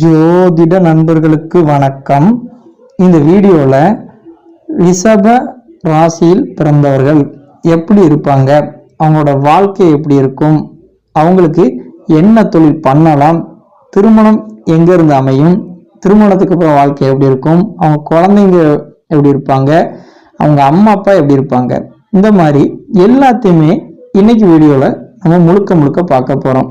ஜோதிட நண்பர்களுக்கு வணக்கம். இந்த வீடியோவில் ரிஷப ராசியில் பிறந்தவர்கள் எப்படி இருப்பாங்க? அவங்களோட வாழ்க்கை எப்படி இருக்கும்? அவங்களுக்கு என்ன தொழில் பண்ணலாம்? திருமணம் எங்கேருந்து அமையும்? திருமணத்துக்கு அப்புறம் வாழ்க்கை எப்படி இருக்கும்? அவங்க குழந்தைங்க எப்படி இருப்பாங்க? அவங்க அம்மா அப்பா எப்படி இருப்பாங்க? இந்த மாதிரி எல்லாத்தையுமே இன்னைக்கு வீடியோவில் நம்ம முழுக்க முழுக்க பார்க்க போகிறோம்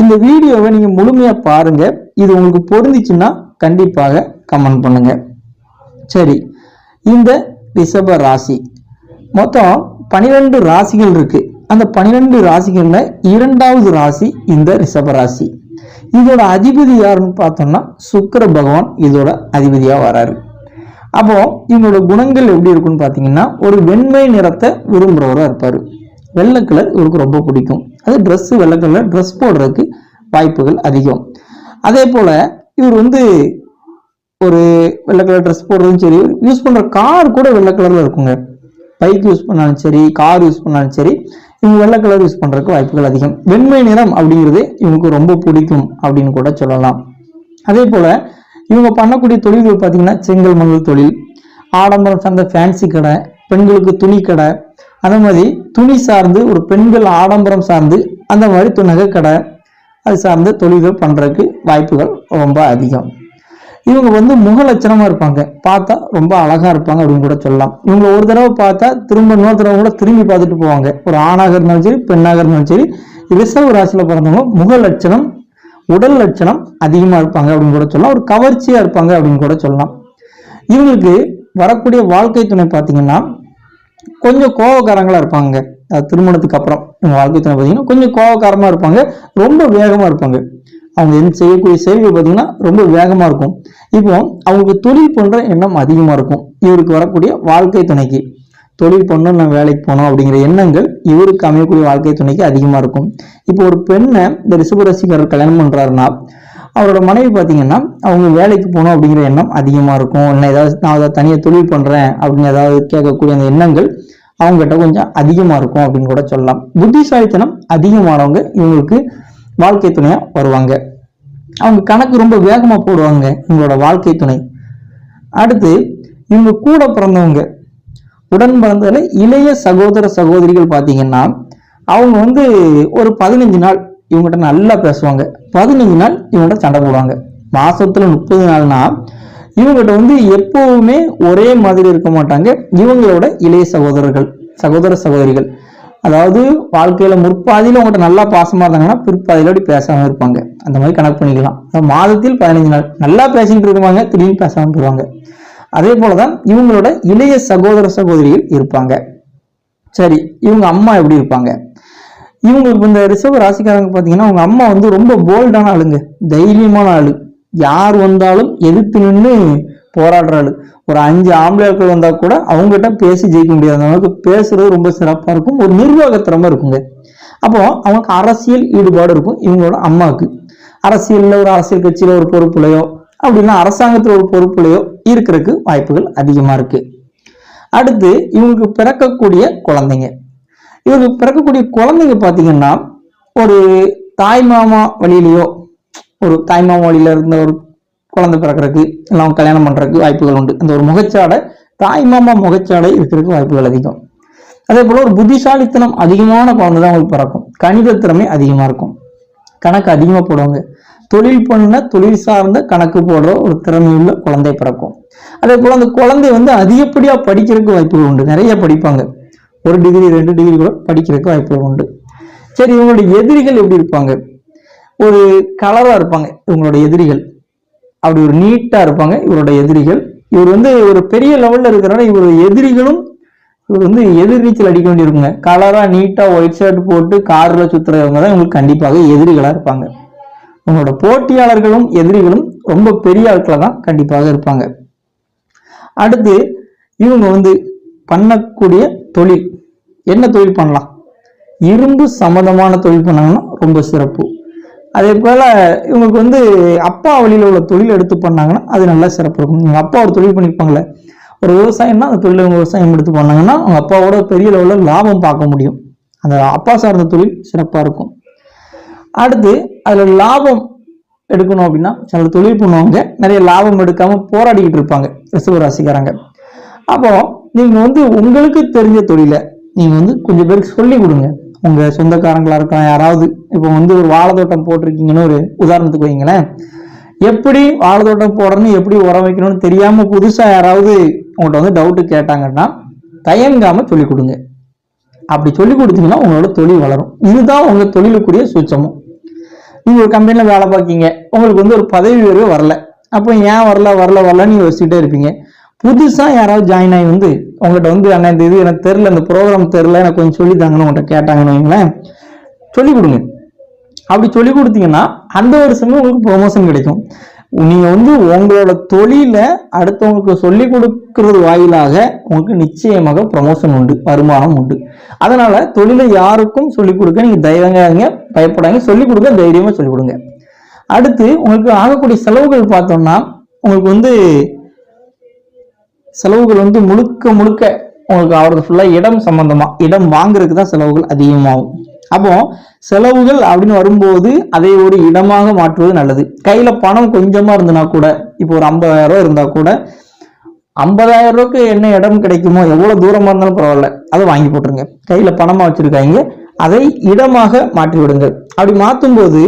இந்த வீடியோவை நீங்கள் முழுமையாக பாருங்கள் இது உங்களுக்கு பொருந்துச்சுன்னா கண்டிப்பாக கமெண்ட் பண்ணுங்க. சரி இந்த ரிஷப ராசி. மொத்தம் பனிரெண்டு ராசிகள் இருக்கு. அந்த பனிரெண்டு ராசிகள்ல இரண்டாவது ராசி இந்த ரிஷப ராசி. இதோட அதிபதி யாருன்னு பார்த்தோம்னா சுக்கர பகவான் இதோட அதிபதியா வராரு. அப்போ இவங்களோட குணங்கள் எப்படி இருக்குன்னு பார்த்தீங்கன்னா ஒரு வெண்மை நிறத்தை விரும்புகிறவராக இருப்பார். வெள்ளை கலர் இவருக்கு ரொம்ப பிடிக்கும். அது ட்ரெஸ்ஸு வெள்ளை கலர் ட்ரெஸ் போடுறதுக்கு வாய்ப்புகள் அதிகம். அதே போல் இவர் வந்து ஒரு வெள்ளை கலர் ட்ரெஸ் போடுறதும் சரி யூஸ் பண்ணுற கார் கூட வெள்ளை கலரில் இருக்குங்க. பைக் யூஸ் பண்ணாலும் சரி கார் யூஸ் பண்ணாலும் சரி இவங்க வெள்ளை கலர் யூஸ் பண்ணுறதுக்கு வாய்ப்புகள் அதிகம். வெண்மை நிறம் அப்படிங்கிறது இவங்களுக்கு ரொம்ப பிடிக்கும் அப்படின்னு கூட சொல்லலாம். அதே போல் இவங்க பண்ணக்கூடிய தொழில்கள் பார்த்தீங்கன்னா செங்கல் மணல் தொழில் ஆடம்பரம் சார்ந்த ஃபேன்சி கடை பெண்களுக்கு துணி கடை அந்த மாதிரி துணி சார்ந்து ஒரு பெண்கள் ஆடம்பரம் சார்ந்து அந்த மாதிரி துணகை கடை அது சார்ந்த தொழில்கள் பண்ணுறதுக்கு வாய்ப்புகள் ரொம்ப அதிகம். இவங்க வந்து முகலட்சணமாக இருப்பாங்க. பார்த்தா ரொம்ப அழகாக இருப்பாங்க அப்படின்னு கூட சொல்லலாம். இவங்க ஒரு தடவை பார்த்தா திரும்ப இன்னொரு தடவை கூட திரும்பி பார்த்துட்டு போவாங்க. ஒரு ஆணாக இருந்தாலும் சரி பெண்ணாக இருந்தாலும் சரி ரிசர்வ் ராசியில் பிறந்தவங்க முக லட்சணம் உடல் லட்சணம் அதிகமாக இருப்பாங்க அப்படின்னு கூட சொல்லலாம். ஒரு கவர்ச்சியாக இருப்பாங்க அப்படின்னு கூட சொல்லலாம். இவங்களுக்கு வரக்கூடிய வாழ்க்கை துணை பார்த்தீங்கன்னா கொஞ்சம் கோபக்காரங்களாக இருப்பாங்க. திருமணத்துக்கு அப்புறம் வாழ்க்கை துணை பார்த்தீங்கன்னா கொஞ்சம் கோபக்காரமாக இருப்பாங்க ரொம்ப வேகமா இருப்பாங்க. அவங்க என்ன செய்யக்கூடிய செயல்கள் பார்த்தீங்கன்னா ரொம்ப வேகமா இருக்கும். இப்போ அவங்களுக்கு தொழில் பண்ணுற எண்ணம் அதிகமா இருக்கும். இவருக்கு வரக்கூடிய வாழ்க்கை துணைக்கு. தொழில் பண்ணணும் நான் வேலைக்கு போனோம் அப்படிங்கிற எண்ணங்கள் இவருக்கு அமையக்கூடிய வாழ்க்கை துணைக்கு அதிகமா இருக்கும். இப்போ ஒரு பெண்ணை இந்த ரிஷபராசிக்காரர் கல்யாணம் பண்றாருன்னா அவரோட மனைவி பார்த்தீங்கன்னா அவங்க வேலைக்கு போகணும் அப்படிங்கிற எண்ணம் அதிகமாக இருக்கும். இல்லை ஏதாவது நான் அதை தனியாக தொழில் பண்ணுறேன் அப்படின்னு ஏதாவது கேட்கக்கூடிய அந்த எண்ணங்கள் அவங்ககிட்ட கொஞ்சம் அதிகமாக இருக்கும் அப்படின்னு கூட சொல்லலாம். புத்திசாலித்தனம் அதிகமானவங்க இவங்களுக்கு வாழ்க்கை துணையாக வருவாங்க. அவங்க கணக்கு ரொம்ப வேகமாக போடுவாங்க இவங்களோட வாழ்க்கை துணை. அடுத்து இவங்க கூட பிறந்தவங்க. உடன் பிறந்ததில் இளைய சகோதர சகோதரிகள் பார்த்தீங்கன்னா அவங்க வந்து ஒரு பதினஞ்சு நாள் இவங்ககிட்ட நல்லா பேசுவாங்க. பதினஞ்சு நாள் இவங்கள்ட்ட சண்டை போடுவாங்க. மாசத்துல முப்பது நாள்னா இவங்ககிட்ட வந்து எப்பவுமே ஒரே மாதிரி இருக்க மாட்டாங்க. இவங்களோட இளைய சகோதரர்கள் சகோதர சகோதரிகள். அதாவது வாழ்க்கையில முற்பாதியில் உங்கள்கிட்ட நல்லா பாசமா இருந்தாங்கன்னா பிற்பாதியில அப்படி பேசாம இருப்பாங்க. அந்த மாதிரி கணக்கு பண்ணிக்கலாம். மாதத்தில் பதினஞ்சு நாள் நல்லா பேசிட்டு இருப்பாங்க திடீர்னு பேசாம போடுவாங்க அதே போலதான் இவங்களோட இளைய சகோதர சகோதரிகள் இருப்பாங்க. சரி இவங்க அம்மா எப்படி இருப்பாங்க? இவங்களுக்கு இந்த ரிசர்வ் ராசிக்காரங்க பார்த்தீங்கன்னா அவங்க அம்மா வந்து ரொம்ப போல்டான ஆளுங்க. தைரியமான ஆளு. யார் வந்தாலும் எதிர்த்து நின்று போராடுறாள். ஒரு அஞ்சு ஆம்பளைகள் வந்தால் கூட அவங்ககிட்ட பேசி ஜெயிக்க முடியாது அளவுக்கு பேசுறது ரொம்ப சிறப்பாக இருக்கும். ஒரு நிர்வாகத்திறமை இருக்குங்க. அப்போ அவங்களுக்கு அரசியல் ஈடுபாடு இருக்கும் இவங்களோட அம்மாவுக்கு. அரசியலில் ஒரு அரசியல் கட்சியில் ஒரு பொறுப்புலையோ அப்படின்னா அரசாங்கத்தில் ஒரு பொறுப்புலையோ இருக்கிறதுக்கு வாய்ப்புகள் அதிகமாக இருக்கு. அடுத்து இவங்களுக்கு பிறக்கக்கூடிய குழந்தைங்க. இவங்களுக்கு பிறக்கக்கூடிய குழந்தைங்க பார்த்தீங்கன்னா ஒரு தாய் மாமா வழியிலையோ ஒரு தாய் வழியில இருந்த ஒரு குழந்தை பிறக்கிறதுக்கு எல்லாம் கல்யாணம் பண்ணுறதுக்கு வாய்ப்புகள் உண்டு. அந்த ஒரு முகச்சாடை தாய்மாமா முகச்சாடை இருக்கிறதுக்கு வாய்ப்புகள் அதிகம். அதே போல ஒரு புத்திசாலித்தனம் அதிகமான குழந்தை தான் உங்களுக்கு பிறக்கும். கணித திறமை அதிகமா இருக்கும். கணக்கு அதிகமா போடுவாங்க. தொழில் பண்ண தொழில் சார்ந்த கணக்கு போடுற ஒரு திறமையுள்ள குழந்தை பிறக்கும். அதே போல அந்த குழந்தை வந்து அதிகப்படியா படிக்கிறதுக்கு வாய்ப்புகள் உண்டு. நிறைய படிப்பாங்க. ஒரு டிகிரி ரெண்டு டிகிரி கூட படிக்கிறதுக்கு வாய்ப்புகள் உண்டு. சரி இவங்களுடைய எதிரிகள் எப்படி இருப்பாங்க? ஒரு கலராக இருப்பாங்க இவங்களோட எதிரிகள். அப்படி ஒரு நீட்டாக இருப்பாங்க இவரோட எதிரிகள். இவர் வந்து ஒரு பெரிய லெவலில் இருக்கிறனால இவரோட எதிரிகளும் இவர் வந்து எதிர்நீச்சல் அடிக்க வேண்டியிருக்குங்க. கலராக நீட்டாக ஒயிட் ஷர்ட் போட்டு காரில் சுற்றுறவங்க தான் இவங்களுக்கு கண்டிப்பாக எதிரிகளாக இருப்பாங்க. உங்களோட போட்டியாளர்களும் எதிரிகளும் ரொம்ப பெரிய ஆட்களை தான் கண்டிப்பாக இருப்பாங்க. அடுத்து இவங்க வந்து பண்ணக்கூடிய தொழில். என்ன தொழில் பண்ணலாம்? இரும்பு சம்மந்தமான தொழில் பண்ணாங்கன்னா ரொம்ப சிறப்பு. அதே போல் இவங்களுக்கு வந்து அப்பா வழியில் உள்ள தொழில் எடுத்து பண்ணாங்கன்னா அது நல்லா சிறப்பு இருக்கும். எங்கள் அப்பா ஒரு தொழில் பண்ணியிருப்பாங்களே ஒரு விவசாயம்னா அந்த தொழில் இவங்க விவசாயம் எடுத்து பண்ணாங்கன்னா அவங்க அப்பாவோட பெரிய லெவலில் லாபம் பார்க்க முடியும். அந்த அப்பா சார்ந்த தொழில் சிறப்பாக இருக்கும். அடுத்து அதில் லாபம் எடுக்கணும் அப்படின்னா சில தொழில் பண்ணுவாங்க நிறைய லாபம் எடுக்காமல் போராடிக்கிட்டு இருப்பாங்க ரிசர்வ ராசிக்காரங்க. அப்போ நீங்கள் வந்து உங்களுக்கு தெரிஞ்ச தொழிலை நீங்கள் வந்து கொஞ்சம் பேருக்கு சொல்லி கொடுங்க. உங்க சொந்தக்காரங்களா இருக்கலாம் யாராவது இப்போ வந்து ஒரு வாழை தோட்டம் போட்டிருக்கீங்கன்னு ஒரு உதாரணத்துக்கு வைங்களேன் எப்படி வாழைத்தோட்டம் போடுறதுன்னு எப்படி உரம் வைக்கணும்னு தெரியாம புதுசா யாராவது உங்கள்கிட்ட வந்து டவுட்டு கேட்டாங்கன்னா தயங்காம சொல்லி கொடுங்க. அப்படி சொல்லி கொடுத்தீங்கன்னா உங்களோட தொழில் வளரும். இதுதான் உங்க தொழிலுக்குரிய சூட்சமும். நீங்க ஒரு கம்பெனில வேலை பார்க்கீங்க. உங்களுக்கு வந்து ஒரு பதவி உயர்வு வரல. அப்போ ஏன் வரல வரல வரலன்னு யோசிச்சுட்டே இருப்பீங்க. புதுசாக யாராவது ஜாயின் ஆகி வந்து உங்கள்கிட்ட வந்து அண்ணா இந்த இது எனக்கு தெரில இந்த ப்ரோக்ராம் தெரில எனக்கு கொஞ்சம் சொல்லி தாங்கன்னு உங்கள்கிட்ட கேட்டாங்கன்னு வைங்களேன் சொல்லிக் கொடுங்க. அப்படி சொல்லி கொடுத்தீங்கன்னா அந்த வருஷமே உங்களுக்கு ப்ரொமோஷன் கிடைக்கும். நீங்கள் வந்து உங்களோட தொழில அடுத்தவங்களுக்கு சொல்லி கொடுக்கறது வாயிலாக உங்களுக்கு நிச்சயமாக ப்ரமோஷன் உண்டு வருமானம் உண்டு. அதனால தொழிலை யாருக்கும் சொல்லிக் கொடுக்க நீங்கள் தைரியங்க பயப்படாங்க சொல்லிக் கொடுக்க தைரியமாக சொல்லிக் கொடுங்க. அடுத்து உங்களுக்கு ஆகக்கூடிய செலவுகள் பார்த்தோம்னா உங்களுக்கு வந்து செலவுகள் வந்து முழுக்க முழுக்க உங்களுக்கு ஆகிறது ஃபுல்லாக இடம் சம்பந்தமா. இடம் வாங்குறதுக்கு தான் செலவுகள் அதிகமாகும். அப்போ செலவுகள் அப்படின்னு வரும்போது அதை ஒரு இடமாக மாற்றுவது நல்லது. கையில் பணம் கொஞ்சமாக இருந்தனா கூட இப்போ ஒரு ஐம்பதாயிரம் ரூபா இருந்தால் கூட ஐம்பதாயிரம் ரூபாய்க்கு என்ன இடம் கிடைக்குமோ எவ்வளோ தூரமாக இருந்தாலும் பரவாயில்ல அதை வாங்கி போட்டுருங்க. கையில் பணமாக வச்சுருக்காங்க அதை இடமாக மாற்றி விடுங்கள் அப்படி மாற்றும் போது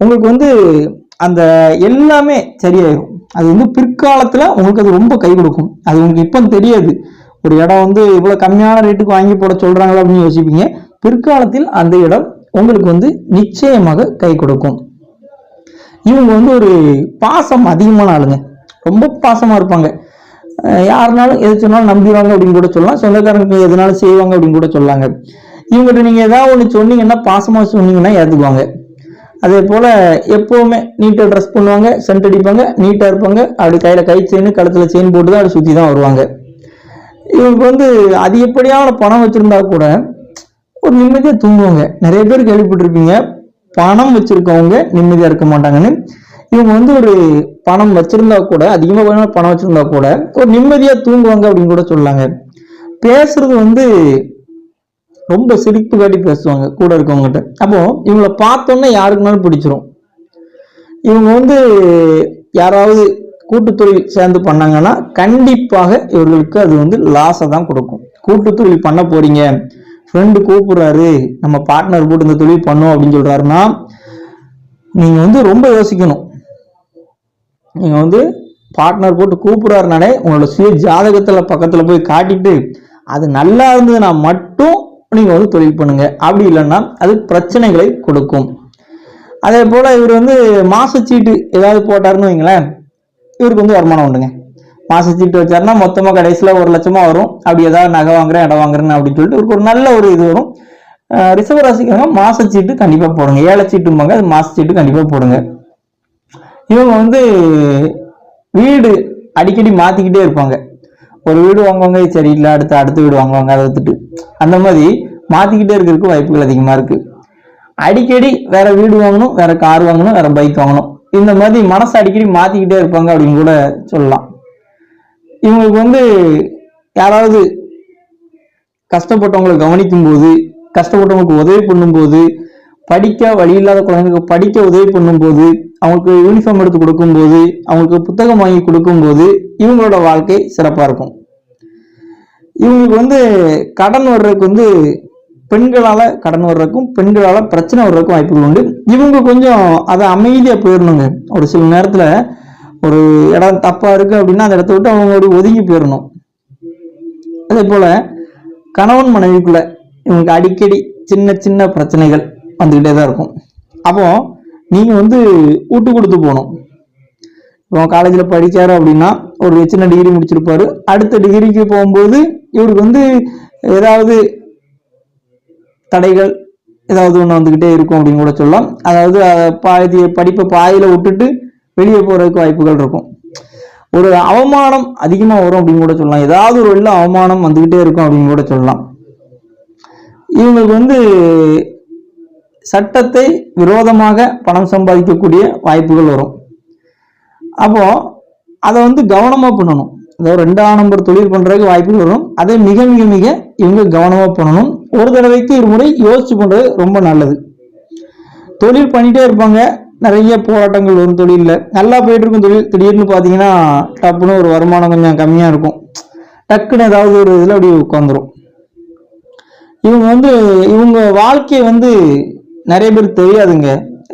உங்களுக்கு வந்து அந்த எல்லாமே சரியாயிடும் அது வந்து பிற்காலத்தில் உங்களுக்கு அது ரொம்ப கை கொடுக்கும். அது உங்களுக்கு இப்போ தெரியாது. ஒரு இடம் வந்து இவ்வளோ கம்மியான ரேட்டுக்கு வாங்கி போட சொல்கிறாங்களோ அப்படின்னு யோசிப்பீங்க. பிற்காலத்தில் அந்த இடம் உங்களுக்கு வந்து நிச்சயமாக கை கொடுக்கும். இவங்க வந்து ஒரு பாசம் அதிகமான ஆளுங்க. ரொம்ப பாசமாக இருப்பாங்க. யாருனாலும் எது சொன்னாலும் நம்பிடுவாங்க அப்படின்னு கூட சொல்லலாம். சொந்தக்காரங்க எதுனாலும் செய்வாங்க அப்படின்னு கூட சொல்லாங்க இவங்ககிட்ட நீங்கள் ஏதாவது ஒன்று சொன்னீங்கன்னா பாசமாக சொன்னீங்கன்னா ஏற்றுக்குவாங்க அதே போல் எப்போவுமே நீட்டாக ட்ரெஸ் பண்ணுவாங்க சென்ட் அடிப்பாங்க நீட்டாக இருப்பாங்க. அப்படி கையில் கை செயின் கழுத்தில் செயின் போட்டு தான் அப்படி சுற்றி தான் வருவாங்க. இவங்க வந்து அதிகப்படியான பணம் வச்சுருந்தா கூட ஒரு நிம்மதியாக தூங்குவாங்க. நிறைய பேர் கேள்விப்பட்டிருப்பீங்க பணம் வச்சுருக்கவங்க நிம்மதியாக இருக்க மாட்டாங்கன்னு. இவங்க வந்து ஒரு பணம் வச்சுருந்தா கூட அதிகமாக பணம் வச்சுருந்தா கூட ஒரு நிம்மதியாக தூங்குவாங்க அப்படின்னு கூட சொல்லாங்க. பேசுறது வந்து ரொம்ப சிரிப்பு காட்டி பேசுவாங்க கூட இருக்கவங்ககிட்ட. அப்போது இவங்கள பார்த்தோன்னே யாருக்குனாலும் பிடிச்சிரும். இவங்க வந்து யாராவது கூட்டுத்தொழில் சேர்ந்து பண்ணாங்கன்னா கண்டிப்பாக இவர்களுக்கு அது வந்து லாஸை தான் கொடுக்கும். கூட்டுத்தொழில் பண்ண போறீங்க. ஃப்ரெண்டு கூப்பிடுறாரு. நம்ம பார்ட்னர் போட்டு இந்த தொழில் பண்ணும் அப்படின்னு சொல்றாருன்னா நீங்க வந்து ரொம்ப யோசிக்கணும். நீங்க வந்து பார்ட்னர் போட்டு கூப்பிடுறாருனாலே உங்களோட சுய ஜாதகத்துல பக்கத்துல போய் காட்டிட்டு அது நல்லா இருந்ததுன்னா மட்டும் நீங்கள் வந்து தொழில் பண்ணுங்க. அப்படி இல்லைன்னா அது பிரச்சனைகளை கொடுக்கும். அதே போல் இவர் வந்து மாசச்சீட்டு ஏதாவது போட்டாருன்னு வைங்களேன். இவருக்கு வந்து வருமானம் உண்டுங்க. மாசச்சீட்டு வச்சாருன்னா மொத்தமாக கடைசியில் ஒரு லட்சமாக வரும். அப்படி ஏதாவது நகை வாங்குறேன் இடம் வாங்குறேன்னு அப்படின்னு சொல்லிட்டு இவருக்கு ஒரு நல்ல ஒரு இது வரும். ரிசர்வ் ராசிக்காரங்க மாசச்சீட்டு கண்டிப்பாக போடுங்க. ஏழை சீட்டும்பாங்க அது மாசச்சீட்டு கண்டிப்பாக போடுங்க. இவங்க வந்து வீடு அடிக்கடி மாற்றிக்கிட்டே இருப்பாங்க. ஒரு வீடு வாங்குவாங்க சரியில்லை அடுத்து அடுத்த வீடு வாங்குவாங்க அதை வித்துட்டு. அந்த மாதிரி மாத்திக்கிட்டே இருக்கிறதுக்கு வாய்ப்புகள் அதிகமா இருக்கு. அடிக்கடி வேற வீடு வாங்கணும் வேற கார் வாங்கணும் வேற பைக் வாங்கணும். இந்த மாதிரி மனசை அடிக்கடி மாத்திக்கிட்டே இருப்பாங்க அப்படின்னு கூட சொல்லலாம். இவங்களுக்கு வந்து யாராவது கஷ்டப்பட்டவங்களை கவனிக்கும் போது கஷ்டப்பட்டவங்களுக்கு உதவி பண்ணும்போது படிக்க வழி இல்லாத குழந்தைங்களுக்கு படிக்க உதவி பண்ணும்போது அவங்களுக்கு யூனிஃபார்ம் எடுத்து கொடுக்கும்போது அவங்களுக்கு புத்தகம் வாங்கி கொடுக்கும்போது இவங்களோட வாழ்க்கை சிறப்பாக இருக்கும். இவங்களுக்கு வந்து கடன் வர்றதுக்கு வந்து பெண்களால் கடன் வர்றதுக்கும் பெண்களால் பிரச்சனை வர்றதுக்கும் வாய்ப்புகள் உண்டு. இவங்க கொஞ்சம் அதை அமைதியாக போயிடணுங்க. ஒரு சில நேரத்தில் ஒரு இடம் தப்பாக இருக்குது அப்படின்னா அந்த இடத்த விட்டு அவங்க ஒதுங்கி போயிடணும். அதே போல் கணவன் மனைவிக்குள்ள இவங்களுக்கு அடிக்கடி சின்ன சின்ன பிரச்சனைகள் வந்துக்கிட்டே தான் இருக்கும். அப்போ நீங்கள் வந்து விட்டு கொடுத்து போகணும். இப்போ காலேஜில் படித்தார் அப்படின்னா ஒரு சின்ன டிகிரி முடிச்சிருப்பாரு. அடுத்த டிகிரிக்கு போகும்போது இவருக்கு வந்து ஏதாவது தடைகள் ஏதாவது ஒன்று வந்துக்கிட்டே இருக்கும் அப்படின்னு கூட சொல்லலாம். அதாவது பாதி படிப்பை பாதியில் விட்டுட்டு வெளியே போகிறதுக்கு வாய்ப்புகள் இருக்கும். ஒரு அவமானம் அதிகமாக வரும் அப்படின்னு கூட சொல்லலாம். ஏதாவது ஒரு வெள்ள அவமானம் வந்துக்கிட்டே இருக்கும் அப்படின்னு கூட சொல்லலாம். இவங்களுக்கு வந்து சட்டத்தை விரோதமாக பணம் சம்பாதிக்கக்கூடிய வாய்ப்புகள் வரும். அப்போ அதை வந்து கவனமாக பண்ணணும். அதாவது ரெண்டாம் நம்பர் தொழில் பண்ணுறதுக்கு வாய்ப்புகள் வரும். அதை மிக மிக மிக இவங்க கவனமாக பண்ணணும். ஒரு தடவைக்கு ஒரு முறை யோசிச்சு பண்ணுறது ரொம்ப நல்லது. தொழில் பண்ணிகிட்டே இருப்பாங்க. நிறைய போராட்டங்கள் வரும் தொழிலில். நல்லா போயிட்டு இருக்கும் தொழில். திடீர்னு பார்த்தீங்கன்னா டப்புன்னு ஒரு வருமானம் கொஞ்சம் கம்மியாக இருக்கும். டக்குன்னு ஏதாவது ஒரு இதில் அப்படியே உட்காந்துரும் இவங்க வந்து இவங்க வாழ்க்கை வந்து நிறைய பேர் தெரியாதுங்க.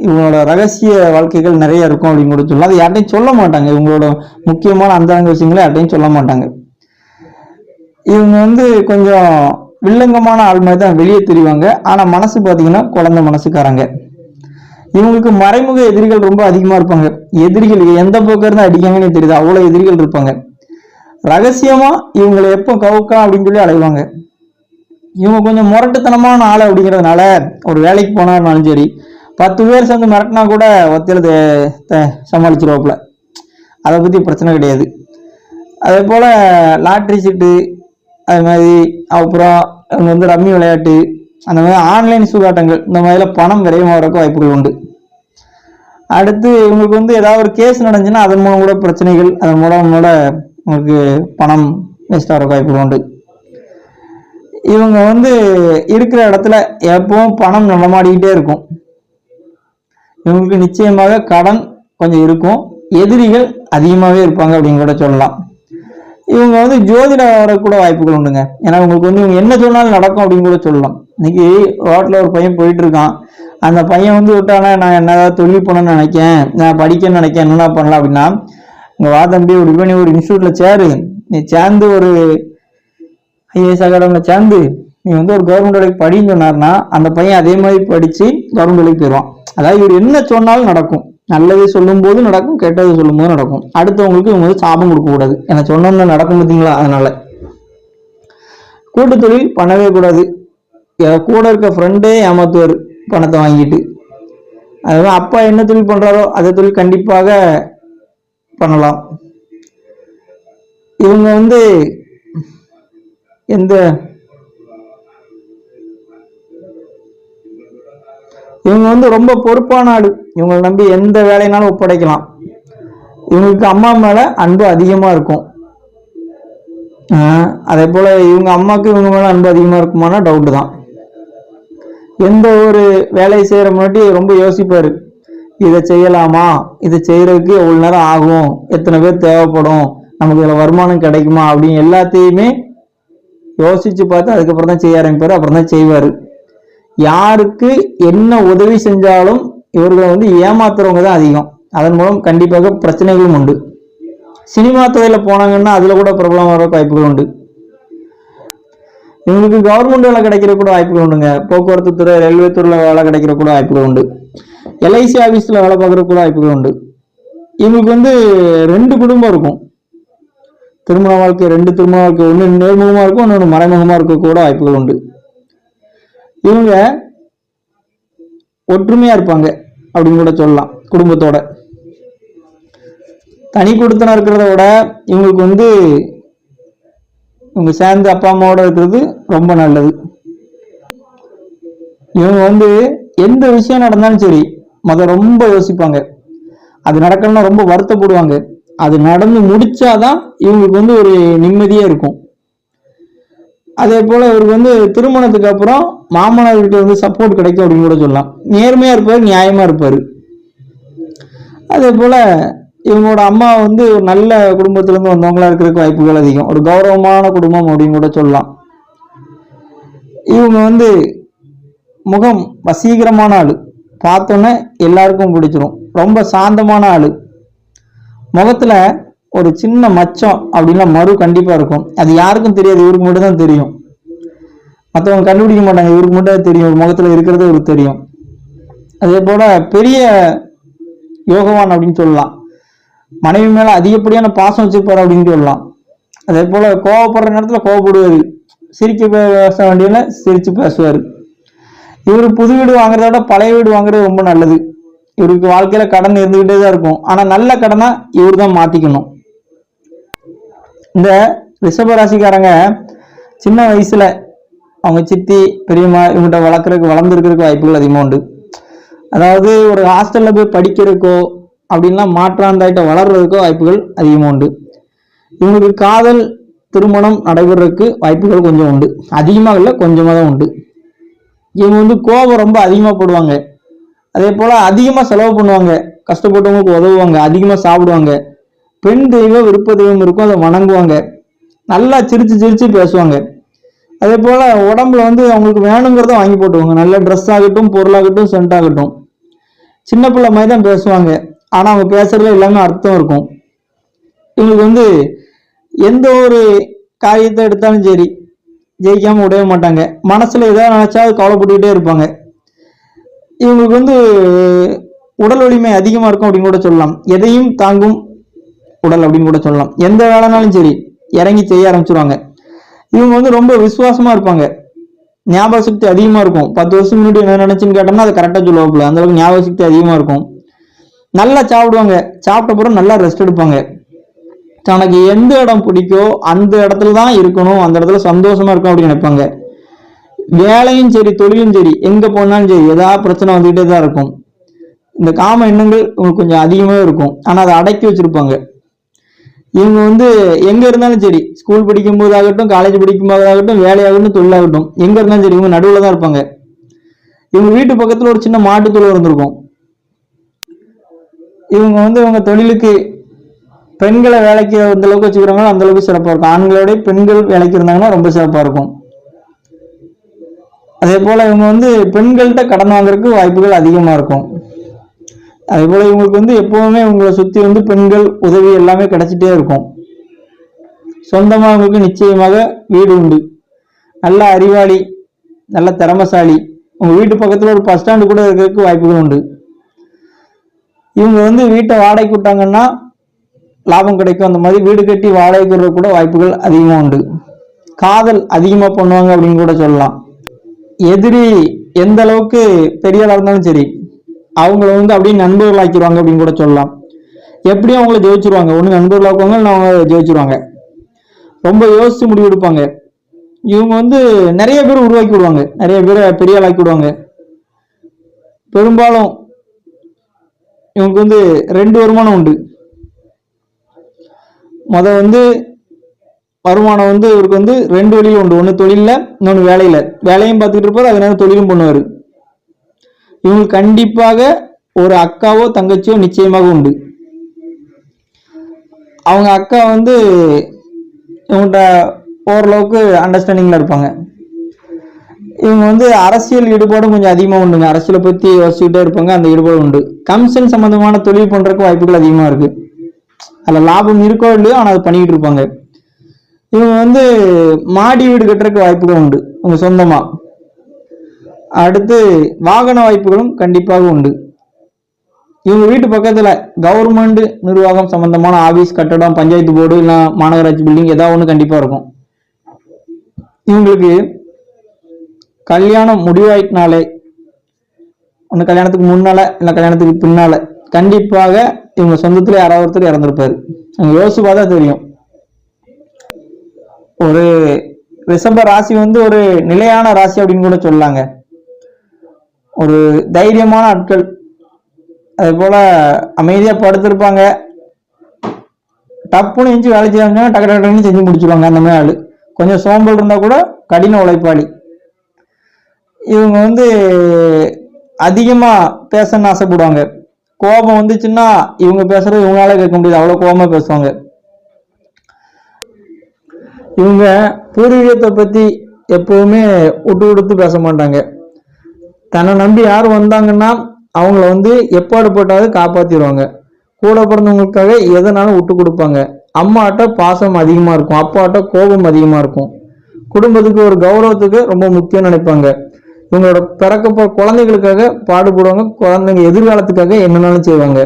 இவங்களோட ரகசிய வாழ்க்கைகள் நிறைய இருக்கும் அப்படின்னு கூட சொல்லலாம். அது யார்ட்டையும் சொல்ல மாட்டாங்க. இவங்களோட முக்கியமான அந்தரங்க விஷயங்களை யார்ட்டையும் சொல்ல மாட்டாங்க. இவங்க வந்து கொஞ்சம் வில்லங்கமான ஆள் மாதிரி தான் வெளியே தெரிவாங்க. ஆனா மனசு பார்த்தீங்கன்னா குழந்தை மனசுக்காரங்க. இவங்களுக்கு மறைமுக எதிரிகள் ரொம்ப அதிகமா இருப்பாங்க. எதிரிகள் எந்த பக்கம் இருந்தால் அடிக்காங்கன்னு தெரியுது. அவ்வளவு எதிரிகள் இருப்பாங்க. ரகசியமா இவங்களை எப்போ கவுக்கா அப்படின்னு சொல்லி அலைவாங்க. இவங்க கொஞ்சம் முரட்டுத்தனமான ஆள் அப்படிங்கிறதுனால ஒரு வேலைக்கு போனாலும் சரி பத்து பேர் சேர்ந்து மிரட்டினா கூட ஒத்தையில் த- சமாளிச்சிருவாப்புல. அதை பற்றி பிரச்சனை கிடையாது. அதே போல் லாட்ரி சீட்டு அது மாதிரி அப்புறம் அவங்க வந்து ரம்மி விளையாட்டு அந்த மாதிரி ஆன்லைன் சூதாட்டங்கள் இந்த மாதிரிலாம் பணம் விரைவாகிறதுக்கு வாய்ப்புகள் உண்டு. அடுத்து இவங்களுக்கு வந்து ஏதாவது ஒரு கேஸ் நடந்துச்சுன்னா அதன் மூலம் கூட பிரச்சனைகள் அதன் மூலம் கூட உங்களுக்கு பணம் வேஸ்ட் ஆகிற வாய்ப்புகள் உண்டு. இவங்க வந்து இருக்கிற இடத்துல எப்பவும் பணம் நடமாடிக்கிட்டே இருக்கும். இவங்களுக்கு நிச்சயமாக கடன் கொஞ்சம் இருக்கும். எதிரிகள் அதிகமாகவே இருப்பாங்க அப்படின்னு கூட சொல்லலாம். இவங்க வந்து ஜோதிட வரக்கூட வாய்ப்புகள் உண்டுங்க. ஏன்னா உங்களுக்கு வந்து இவங்க என்ன சொன்னாலும் நடக்கும் அப்படின்னு கூட சொல்லலாம். இன்னைக்கு ரோட்டில் ஒரு பையன் போயிட்டு இருக்கான். அந்த பையன் வந்து விட்டானா நான் என்னதான் தொழில் பண்ணணும்னு நினைக்கேன். நான் படிக்கணும்னு நினைக்கேன். என்னென்ன பண்ணலாம்? அப்படின்னா உங்கள் வா தம்பி ஒரு இவனி நீ ஒரு இன்ஸ்டியூட்டில் சேரு. நீ சேர்ந்து ஒரு ஐஏஎஸ் அகாடமியில் சேர்ந்து நீ வந்து ஒரு கவர்மெண்ட் வேலைக்கு படின்னு சொன்னார்னா அந்த பையன் அதே மாதிரி படித்து கவர்மெண்ட் வேலைக்கு போயிடுவான் அதாவது இவர் என்ன சொன்னாலும் நடக்கும். நல்லது சொல்லும்போது நடக்கும் கெட்டது சொல்லும்போது நடக்கும். அடுத்தவங்களுக்கு இவங்க வந்து சாபம் கொடுக்கக்கூடாது என்ன சொன்னோம்னு நடக்கும் பார்த்தீங்களா? அதனால. கூட்டு தொழில் பண்ணவே கூடாது. என் கூட இருக்க ஃப்ரெண்டே ஏமாத்துவார் பணத்தை வாங்கிட்டு. அதுதான் அப்பா என்ன தொழில் பண்ணுறாரோ அதை தொழில் கண்டிப்பாக பண்ணலாம். இவங்க வந்து எந்த இவங்க வந்து ரொம்ப பொறுப்பான ஆடு இவங்களை நம்பி எந்த வேலைனாலும் ஒப்படைக்கலாம். இவங்களுக்கு அம்மா மேலே அன்பு அதிகமாக இருக்கும். அதே போல் இவங்க அம்மாவுக்கு இவங்க மேலே அன்பு அதிகமாக இருக்குமானா டவுட்டு தான். எந்த ஒரு வேலையை செய்கிற முன்னாடி ரொம்ப யோசிப்பார். இதை செய்யலாமா? இதை செய்கிறதுக்கு எவ்வளோ நேரம் ஆகும்? எத்தனை பேர் தேவைப்படும்? நமக்கு இதில் வருமானம் கிடைக்குமா? அப்படின்னு எல்லாத்தையுமே யோசித்து பார்த்து அதுக்கப்புறம் தான் செய்ய ஆரம்பிப்பார் அப்புறம் தான் செய்வார். யாருக்கு என்ன உதவி செஞ்சாலும் இவர்களை வந்து ஏமாத்துறவங்க தான் அதிகம். அதன் மூலம் கண்டிப்பாக பிரச்சனைகளும் உண்டு. சினிமா துறையில் போனாங்கன்னா அதில் கூட பிரபலம் வர வாய்ப்புகள் உண்டு. இவங்களுக்கு கவர்மெண்ட் வேலை கிடைக்கிற கூட வாய்ப்புகள் உண்டுங்க. போக்குவரத்து துறை ரயில்வே துறையில் வேலை கிடைக்கிற கூட வாய்ப்புகள் உண்டு. எல்ஐசி ஆஃபீஸில் வேலை பார்க்குற கூட வாய்ப்புகள் உண்டு. இவங்களுக்கு வந்து ரெண்டு குடும்பம் இருக்கும். திருமண வாழ்க்கை ரெண்டு திருமண வாழ்க்கை ஒன்று நேர்முகமாக இருக்கும் இன்னொன்று மறைமுகமாக இருக்க கூட வாய்ப்புகள் உண்டு. இவங்க ஒற்றுமையா இருப்பாங்க அப்படின்னு கூட சொல்லலாம் குடும்பத்தோட. தனி குடுத்தனம் இருக்கிறத விட இவங்களுக்கு வந்து இவங்க சேர்ந்து அப்பா அம்மாவோட இருக்கிறது ரொம்ப நல்லது. இவங்க வந்து எந்த விஷயம் நடந்தாலும் சரி மத ரொம்ப யோசிப்பாங்க. அது நடக்கணும்னா ரொம்ப வருத்தப்படுவாங்க. அது நடந்து முடிச்சாதான் இவங்களுக்கு வந்து ஒரு நிம்மதியா இருக்கும். அதே போல் இவருக்கு வந்து திருமணத்துக்கு அப்புறம் மாமனார்கிட்ட வந்து சப்போர்ட் கிடைக்கும் அப்படின்னு கூட சொல்லலாம். நேர்மையாக இருப்பார் நியாயமாக இருப்பார். அதே போல் இவங்களோட அம்மா வந்து ஒரு நல்ல குடும்பத்திலேருந்து வந்தவங்களா இருக்கிறதுக்கு வாய்ப்புகள் அதிகம். ஒரு கௌரவமான குடும்பம் அப்படின்னு கூட சொல்லலாம். இவங்க வந்து முகம் வசீகரமான ஆள். பார்த்தோன்னே எல்லாருக்கும் பிடிச்சிரும். ரொம்ப சாந்தமான ஆள். முகத்தில் ஒரு சின்ன மச்சம் அப்படின்னா மறு கண்டிப்பாக இருக்கும். அது யாருக்கும் தெரியாது இவருக்கு மட்டும் தான் தெரியும். மற்றவங்க கண்டுபிடிக்க மாட்டாங்க இவருக்கு மட்டும் தான் தெரியும். ஒரு முகத்தில் இருக்கிறது இவருக்கு தெரியும். அதே போல பெரிய யோகவான் அப்படின்னு சொல்லலாம். மனைவி மேலே அதிகப்படியான பாசம் வச்சிருப்பாரு அப்படின்னு சொல்லலாம். அதே போல் கோவப்படுற நேரத்தில் கோவப்படுவார். சிரிக்க பேச வேண்டியதில் சிரித்து பேசுவார். இவர் புது வீடு வாங்குறத விட பழைய வீடு வாங்குறது ரொம்ப நல்லது. இவருக்கு வாழ்க்கையில் கடன் இருந்துக்கிட்டே தான் இருக்கும். ஆனால் நல்ல கடனை இவர் தான் மாற்றிக்கணும் இந்த ரிஷபராசிக்காரங்க சின்ன வயசுல அவங்க சித்தி பெரியம்மா இவங்ககிட்ட வளர்க்குறதுக்கு வளர்ந்துருக்கிறதுக்கு வாய்ப்புகள் அதிகமாக உண்டு. அதாவது ஒரு ஹாஸ்டலில் போய் படிக்கிறதுக்கோ அப்படின்லாம் மாற்றாந்தாயிட்ட வளர்றதுக்கோ வாய்ப்புகள் அதிகமாக உண்டு. இவங்களுக்கு காதல் திருமணம் நடைபெறதுக்கு வாய்ப்புகள் கொஞ்சம் உண்டு. அதிகமாக இல்லை கொஞ்சமாக தான் உண்டு. இவங்க வந்து கோபம் ரொம்ப அதிகமாக போடுவாங்க. அதே போல் அதிகமாக செலவு பண்ணுவாங்க. கஷ்டப்பட்டவங்களுக்கு உதவுவாங்க அதிகமாக சாப்பிடுவாங்க. பெண் தெய்வம் விருப்ப தெய்வம் இருக்கும் அதை வணங்குவாங்க. நல்லா சிரித்து சிரித்து பேசுவாங்க. அதே போல் உடம்புல வந்து அவங்களுக்கு வேணுங்கிறத வாங்கி போட்டுவாங்க நல்ல ட்ரெஸ் ஆகட்டும் பொருளாகட்டும் சென்ட் ஆகட்டும். சின்ன பிள்ளை மாதிரி தான் பேசுவாங்க. ஆனால் அவங்க பேசுறதுல எல்லாமே அர்த்தம் இருக்கும். இவங்களுக்கு வந்து எந்த ஒரு காரியத்தை எடுத்தாலும் சரி ஜெயிக்காமல் விடவே மாட்டாங்க. மனசில் எதாவது நினச்சா கவலைப்பட்டுக்கிட்டே இருப்பாங்க. இவங்களுக்கு வந்து உடல் வலிமை அதிகமாக இருக்கும் அப்படின்னு கூட சொல்லலாம். எதையும் தாங்கும் உடல் அப்படின்னு கூட சொல்லலாம். எந்த வேலைனாலும் சரி இறங்கி செய்ய ஆரம்பிச்சிருவாங்க. இவங்க வந்து ரொம்ப விசுவாசமா இருப்பாங்க. ஞாபக சக்தி அதிகமா இருக்கும். பத்து வருஷம் முன்னாடி என்ன நினைச்சுன்னு கேட்டோம்னா அதை கரெக்டாக சொல்லுவாப்புல. அந்த அளவுக்கு ஞாபக சக்தி அதிகமா இருக்கும். நல்லா சாப்பிடுவாங்க. சாப்பிட்ட பிறகு நல்லா ரெஸ்ட் எடுப்பாங்க. தனக்கு எந்த இடம் பிடிக்கோ அந்த இடத்துல தான் இருக்கணும். அந்த இடத்துல சந்தோஷமா இருக்கும் அப்படின்னு நினைப்பாங்க. வேலையும் சரி தொழிலும் சரி எங்க போனாலும் சரி ஏதாவது பிரச்சனை வந்துகிட்டே தான் இருக்கும். இந்த காம எண்ணங்கள் உங்களுக்கு கொஞ்சம் அதிகமாகவே இருக்கும். ஆனால் அதை அடக்கி வச்சிருப்பாங்க. இவங்க வந்து எங்க இருந்தாலும் சரி ஸ்கூல் படிக்கும் போது ஆகட்டும் காலேஜ் படிக்கும் போதாகட்டும் வேலையாகட்டும் தொழிலாகட்டும் எங்க இருந்தாலும் சரி இவங்க நடுவில் தான் இருப்பாங்க. இவங்க வீட்டு பக்கத்துல ஒரு சின்ன மாட்டு தொழில் இருந்திருக்கும். இவங்க வந்து இவங்க தொழிலுக்கு பெண்களை வேலைக்கு எந்த அளவுக்கு வச்சுக்கிறாங்களோ அந்த அளவுக்கு சிறப்பாக இருக்கும். ஆண்களோட பெண்கள் வேலைக்கு இருந்தாங்கன்னா ரொம்ப சிறப்பாக இருக்கும். அதே போல இவங்க வந்து பெண்கள்கிட்ட கடன் வாங்குறதுக்கு வாய்ப்புகள் அதிகமாக இருக்கும். அதே இவங்களுக்கு வந்து எப்போவுமே இவங்களை சுற்றி வந்து பெண்கள் உதவி எல்லாமே கிடைச்சிட்டே இருக்கும். சொந்தமாக இவங்களுக்கு நிச்சயமாக வீடு உண்டு. நல்ல அறிவாளி நல்ல திறமசாலி. உங்கள் வீட்டு பக்கத்தில் ஒரு பஸ் ஸ்டாண்டு கூட இருக்கிறதுக்கு வாய்ப்புகள் உண்டு. இவங்க வந்து வீட்டை வாடகைக்கு விட்டாங்கன்னா லாபம் கிடைக்கும். அந்த மாதிரி வீடு கட்டி வாடகைக்கு விடுற கூட வாய்ப்புகள் அதிகமாக உண்டு. காதல் அதிகமாக பண்ணுவாங்க அப்படின்னு கூட சொல்லலாம். எதிரி எந்த அளவுக்கு பெரிய இருந்தாலும் சரி அவங்கள வந்து அப்படியே நண்பர்களாக்கிடுவாங்க அப்படின்னு கூட சொல்லலாம். எப்படியும் அவங்கள ஜெயிச்சிருவாங்க. ஒன்று நண்பர்களாக்குவாங்க இல்லை அவங்க ஜெயிச்சிருவாங்க. ரொம்ப யோசித்து முடிவு எடுப்பாங்க இவங்க வந்து நிறைய பேர் உருவாக்கி விடுவாங்க. நிறைய பேரை பெரிய ஆளாக்கி விடுவாங்க பெரும்பாலும் இவங்களுக்கு வந்து ரெண்டு வருமானம் உண்டு. முத வந்து வருமானம் வந்து இவருக்கு வந்து ரெண்டு வழியில் உண்டு. ஒன்று தொழிலில் இன்னொன்று வேலையில். வேலையும் பார்த்துக்கிட்டு இருப்பார் அதனால தொழிலும் பண்ணுவார். இவங்க கண்டிப்பாக ஒரு அக்காவோ தங்கச்சியோ நிச்சயமாக உண்டு. அவங்க அக்கா வந்து இவங்கள்ட்ட ஓரளவுக்கு அண்டர்ஸ்டாண்டிங்கில் இருப்பாங்க. இவங்க வந்து அரசியல் ஈடுபாடும் கொஞ்சம் அதிகமாக உண்டுங்க. அரசியலை பற்றி யோசிச்சுக்கிட்டே இருப்பாங்க. அந்த ஈடுபாடு உண்டு. கமிஷன் சம்மந்தமான தொழில் பண்ணுறதுக்கு வாய்ப்புகள் அதிகமாக இருக்குது அதில் லாபம் இருக்கோ இல்லையோ ஆனால் அது பண்ணிக்கிட்டு இருப்பாங்க. இவங்க வந்து மாடி வீடு கட்டுறதுக்கு வாய்ப்புகள் உண்டு. உங்கள் சொந்தமாக அடுத்து வாகன வாய்ப்புகளும் கண்டிப்பாக உண்டு. இவங்க வீட்டு பக்கத்தில் கவர்மெண்ட் நிர்வாகம் சம்பந்தமான ஆஃபீஸ் கட்டடம் பஞ்சாயத்து போர்டு இல்ல மாநகராட்சி பில்டிங் ஏதாவது ஒன்று கண்டிப்பாக இருக்கும். இவங்களுக்கு கல்யாணம் முடிவாயிட்டனாலே ஒன்று கல்யாணத்துக்கு முன்னால் இல்லை கல்யாணத்துக்கு பின்னால் கண்டிப்பாக இவங்க சொந்தத்தில் யாராவது ஒருத்தர் இறந்துருப்பாரு. அவங்க யோசிச்சு பார்த்தா தெரியும். ஒரு ரிஷப ராசி வந்து ஒரு நிலையான ராசி அப்படின்னு கூட சொல்லலாங்க ஒரு தைரியமான ஆட்கள். அதே போல் அமைதியாக படுத்திருப்பாங்க. டப்புன்னு எஞ்சி வேலை செய்யாங்க டக்கு டக்கு டக்குன்னு செஞ்சு முடிச்சிருவாங்க அந்த மாதிரி ஆள் கொஞ்சம் சோம்பல் இருந்தால் கூட கடின உழைப்பாளி. இவங்க வந்து அதிகமாக பேசணும்னு ஆசைப்படுவாங்க. கோபம் வந்துச்சுன்னா இவங்க பேசுறது இவங்களால கேட்க முடியாது. அவ்வளோ கோபமாக பேசுவாங்க. இவங்க பூர்வீகத்தை பற்றி எப்பவுமே விட்டு கொடுத்து பேச மாட்டாங்க. தன்னை நம்பி யார் வந்தாங்கன்னா அவங்கள வந்து எப்பாடு போட்டாவது காப்பாற்றிடுவாங்க கூட பிறந்தவங்களுக்காக எதனாலும் விட்டு கொடுப்பாங்க. அம்மாட்ட பாசம் அதிகமாக இருக்கும். அப்பாட்ட கோபம் அதிகமாக இருக்கும். குடும்பத்துக்கு ஒரு கௌரவத்துக்கு ரொம்ப முக்கியம் நினைப்பாங்க. இவங்களோட பிறக்க குழந்தைகளுக்காக பாடுபடுவாங்க. குழந்தைங்க எதிர்காலத்துக்காக என்னென்னாலும் செய்வாங்க.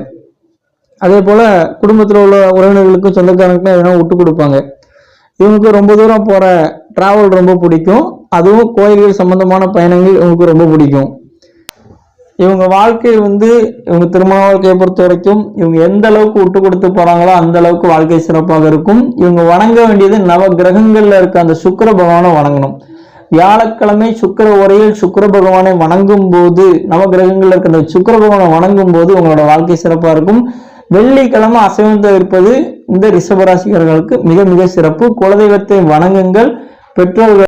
அதே போல் குடும்பத்தில் உள்ள உறவினர்களுக்கும் சொந்தக்காரங்களுக்கும் எதனா விட்டு கொடுப்பாங்க. இவங்களுக்கு ரொம்ப தூரம் போகிற ட்ராவல் ரொம்ப பிடிக்கும். அதுவும் கோயில்கள் சம்பந்தமான பயணங்கள் இவங்களுக்கு ரொம்ப பிடிக்கும். இவங்க வாழ்க்கை வந்து இவங்க திருமண வாழ்க்கையை பொறுத்த வரைக்கும் இவங்க எந்த அளவுக்கு விட்டு கொடுத்து போறாங்களோ அந்த அளவுக்கு வாழ்க்கை சிறப்பாக இருக்கும். இவங்க வணங்க வேண்டியது நவ கிரகங்கள்ல இருக்க அந்த சுக்கர பகவானை வணங்கணும். வியாழக்கிழமை சுக்கிர உரையில் சுக்கிர பகவானை வணங்கும் போது நவ கிரகங்கள்ல இருக்க அந்த சுக்கிர பகவானை வணங்கும் போது உங்களோட வாழ்க்கை சிறப்பா இருக்கும். வெள்ளிக்கிழமை அசைவம் தவிர்ப்பது இந்த ரிஷபராசிகர்களுக்கு மிக மிக சிறப்பு. குலதெய்வத்தை வணங்குங்கள். பெற்றோர்கள்